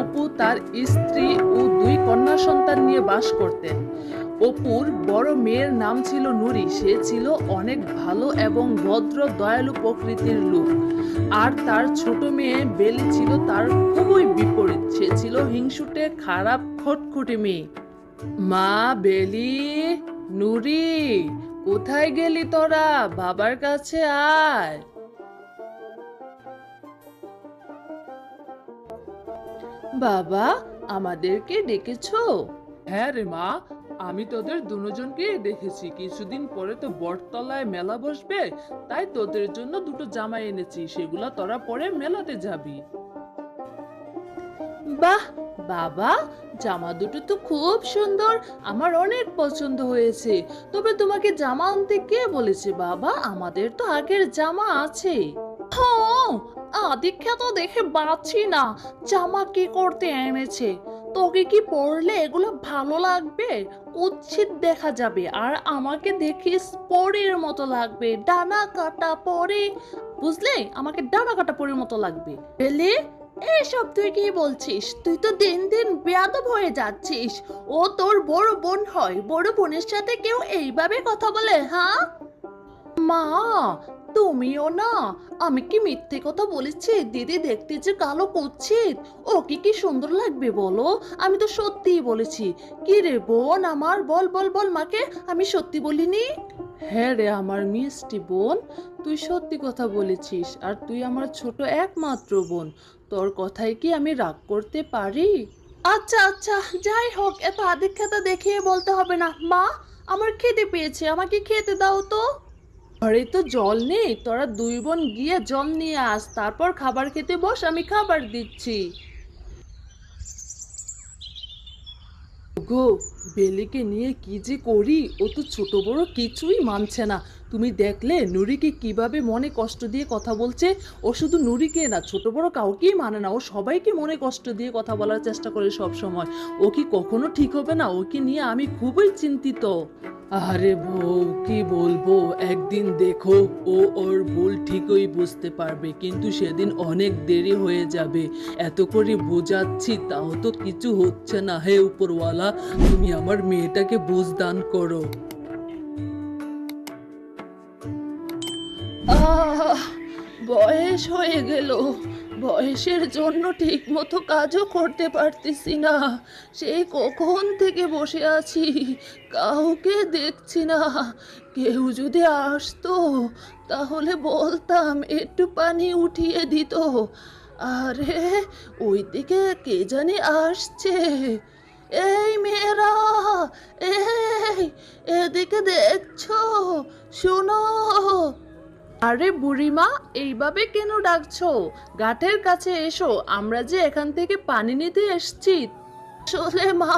অপু তার স্ত্রী ও দুই কন্যা সন্তান নিয়ে বাস করতেন। অপুর বড় মেয়ের নাম ছিল নুরি। সে ছিল অনেক ভালো এবং ভদ্র, দয়ালু প্রকৃতির লোক। আর তার ছোট মেয়ে বেলি ছিল তার খুবই বিপরীত। সে ছিল হিংসুটে, খারাপ, খটখটে মেয়ে। মা, বেলি, নুরি, কোথায় গেলি তোরা? বাবার কাছে আয়। বাবা আমাদেরকে ডেকেছো? হ্যাঁ রে মা আমি তোদের দুজনকে দেখেছি। কিছুদিন পরে তো বটতলায় মেলা বসবে তাই তোদের জন্য দুটো জামা এনেছি সেগুলা তোরা পরে মেলাতে যাবি। বাহ বাবা জামা দুটো তো খুব সুন্দর আমার অনেক পছন্দ হয়েছে। তবে তোমাকে জামা আনতে কে বলেছে বাবা? আমাদের তো আগের জামা আছে। হ্যাঁ আদিক্ষা তো দেখে পাচ্ছি না। জামা কি করতে এনেছে? তোকে কি পরলে এগুলো ভালো লাগবে? উচ্ছিত দেখা যাবে, আর আমাকে দেখিস পরের মতো লাগবে, ডানা কাটা পরে। বুঝলে? আমাকে ডানা কাটা পরের মতো লাগবে। এলে এসব তুই কি বলছিস? তুই তো দিন দিন বেয়াদব হয়ে যাচ্ছিস। ও তোর বড় বোন হয়, বড় বোনের সাথে কেউ এইভাবে কথা বলে হ্যাঁ? মা তুমিও না? আমি কি মিথ্যে কথা বলেছি? দিদি দেখতে যে কালো কুচ্ছিত ও কি কি সুন্দর লাগবে বলো? আমি তো সত্যিই বলেছি। কি রে বোন আমার? বল বল বল মাকে। আমি সত্যি বলিনি? হ্যাঁ রে আমার মিষ্টি বোন, তুই সত্যি কথা বলেছিস। আর তুই আমার ছোট একমাত্র বোন। তোর কথায় কি আমি রাগ করতে পারি? আচ্ছা আচ্ছা যাই হোক, এত আদিক্ষাতা দেখিয়ে বলতে হবে না। মা, আমার খেতে পেয়েছে। আমাকে খেতে দাও তো। ঘরে তো জল নেই, তোরা দুই বোন গিয়ে জল নিয়ে আস, তারপর খাবার খেতে বস, আমি খাবার দিচ্ছি। গো বেলিকে নিয়ে কি যে করি, ও তো ছোট বড় কিছুই মানছে না। তুমি দেখলে নুরিকে কীভাবে মনে কষ্ট দিয়ে কথা বলছে? ও শুধু নুরিকে না, ছোট বড় কাউকেই মানে না। ও সবাইকে মনে কষ্ট দিয়ে কথা বলার চেষ্টা করে সব সময় ও কি কখনো ঠিক হবে না? ওকে নিয়ে আমি খুবই চিন্তিত। আরে বউ, কি বলব? একদিন দেখো, ও ওর ভুল ঠিকই বুঝতে পারবে, কিন্তু সেদিন অনেক দেরি হয়ে যাবে। এত করে বোঝাচ্ছি, তাও তো কিছু হচ্ছে না। হে উপরওয়ালা, তুমি আমার মেয়েটাকে বুঝদান করো। বয়স হয়ে গেল। বয়সের জন্য ঠিক মতো কাজও করতে পারতেছি না। সেই কখন থেকে বসে আছি, কাউকে দেখছি না। কেউ যদি আসতো, তাহলে বলতাম একটু পানি উঠিয়ে দিত। আরে, ওইদিকে কে জানি আসছে। এই মেয়েরা, এই, এদিকে দেখছ? শোনো। আরে বুড়িমা, এইভাবে কেন ডাকছো? গাঠের কাছে এসো, আমরা যে এখান থেকে পানি নিতে এসছি। আসলে মা,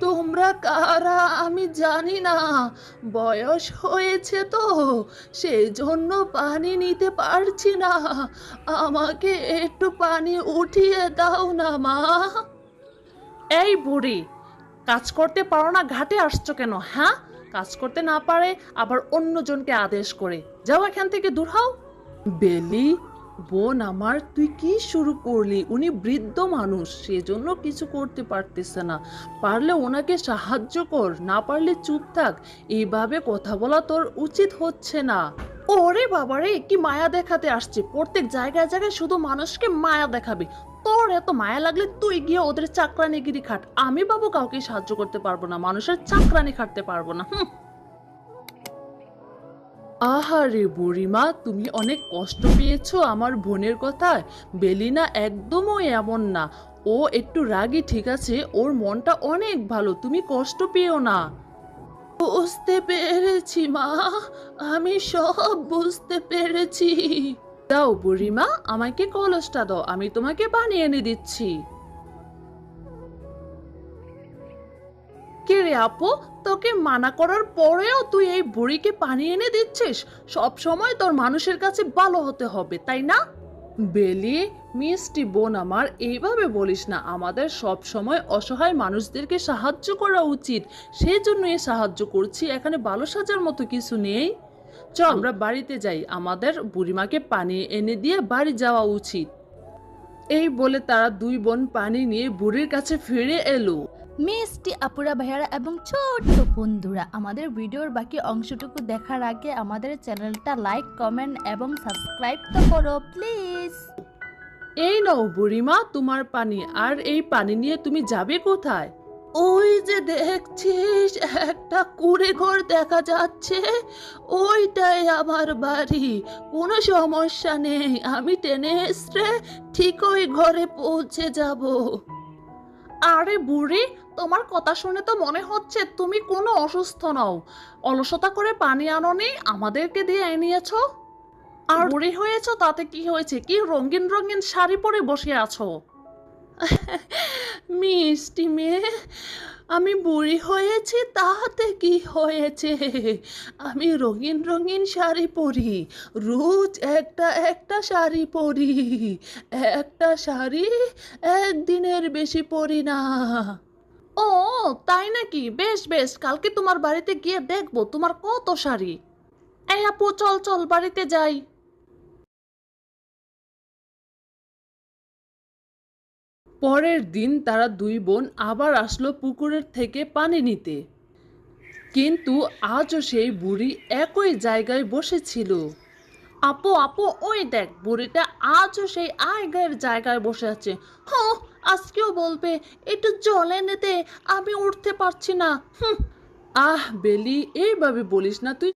তোমরা কারা আমি জানি না। বয়স হয়েছে তো সেই জন্য পানি নিতে পারছি না। আমাকে একটু পানি উঠিয়ে দাও না, মা। এই বুড়ি, কাজ করতে পারো না, ঘাটে আসছো কেন হ্যাঁ? কাজ করতে না পারে, আবার অন্যজনকে আদেশ করে। যাও এখান থেকে, দূর হও। বেলি, বোন আমার, তুই কি শুরু করলি? উনি বৃদ্ধ মানুষ, সেজন্য কিছু করতে পারতেছে না। পারলে ওনাকে সাহায্য কর, না পারলে চুপ থাক। এইভাবে কথা বলা তোর উচিত হচ্ছে না। ওরে বাবারে, কি মায়া দেখাতে আসছে? প্রত্যেক জায়গায় জায়গায় শুধু মানুষকে মায়া দেখাবে। তোর এত মায়া লাগলে তুই গিয়ে ওদের চাকরানিগিরি খাট। আমি বাবু কাউকে সাহায্য করতে পারব না, মানুষের চাকরানি খাটতে পারব না আহারে বুড়িমা, তুমি অনেক কষ্ট পেয়েছ আমার বোনের কথায়। বেলিনা একদমই এমন না। ও একটু রাগী, ঠিক আছে? ওর মনটা অনেক ভালো, তুমি কষ্ট পেও না। বুঝতে পেরেছি মা, আমি সব বুঝতে পেরেছি। দাও বুড়িমা, আমাকে কলসটা দাও, আমি তোমাকে পানি এনে দিচ্ছি। কে রে আপু, তোকে মানা করার পরেও তুই এই বুড়িকে পানি এনে দিচ্ছিস? সব সময় তোর মানুষের কাছে ভালো হতে হবে, তাই না? বেলি, মিষ্টি বোন আমার, এইভাবে বলিস না, আমাদের সব সময় অসহায় মানুষদেরকে সাহায্য করা উচিত। সেই জন্যই সাহায্য করছি, এখানে ভালো সাজার মতো কিছু নেই। চল। আমরা বাড়িতে যাই। আমাদের বুড়িমাকে পানি এনে দিয়ে বাড়ি যাওয়া উচিত। এই বলে তারা দুই বোন পানি নিয়ে বুড়ির কাছে ফিরে এলো। মিষ্টি আপুরা ভাইয়ারা এবং ছোট্ট বন্ধুরা আমাদের ভিডিওর বাকি অংশটুকু দেখার আগে আমাদের চ্যানেলটা লাইক কমেন্ট এবং সাবস্ক্রাইব তো করো প্লিজ। এই নাও বুড়িমা তোমার পানি। আর এই পানি নিয়ে তুমি যাবে কোথায়? ওই যে দেখছিস একটা কুড়ে ঘর দেখা যাচ্ছে। ওইটাই আমার বাড়ি। কোনো সমস্যা নেই আমি টেনে এসে ঠিক ওই ঘরে পৌঁছে যাব। আরে বুড়ি তোমার কথা শুনে তো মনে হচ্ছে তুমি কোনো অসুস্থ নও। অলসতা করে পানি আনোনি আমাদেরকে দিয়ে এনেছো। আর বুড়ি হয়েছো তাতে কি হয়েছে? কি রঙিন রঙিন শাড়ি পরে বসে আছো? মিষ্টি মেয়ে, আমি বুড়ি হয়েছি তাতে কি হয়েছে? আমি রঙিন রঙিন শাড়ি পরি, রোজ একটা একটা শাড়ি পরি, একটা শাড়ি একদিনের বেশি পরি না। ও, তাই নাকি? বেশ বেশ, কালকে তোমার বাড়িতে গিয়ে দেখব তোমার কত শাড়ি। এই আপু, চল চল, বাড়িতে যাই। পরের দিন তারা দুই বোন আবার আসলো পুকুরের থেকে পানি নিতে। কিন্তু আজও সেই বুড়ি একই জায়গায় বসেছিল। আপু আপু, ওই দেখ, বুড়িটা আজও সেই আগের জায়গায় বসে আছে। হ্যাঁ আজকেও বলবে, একটু জলে নেতে আমি উঠতে পারছি না। আহ, বেলি, এইভাবে বলিস না তুই।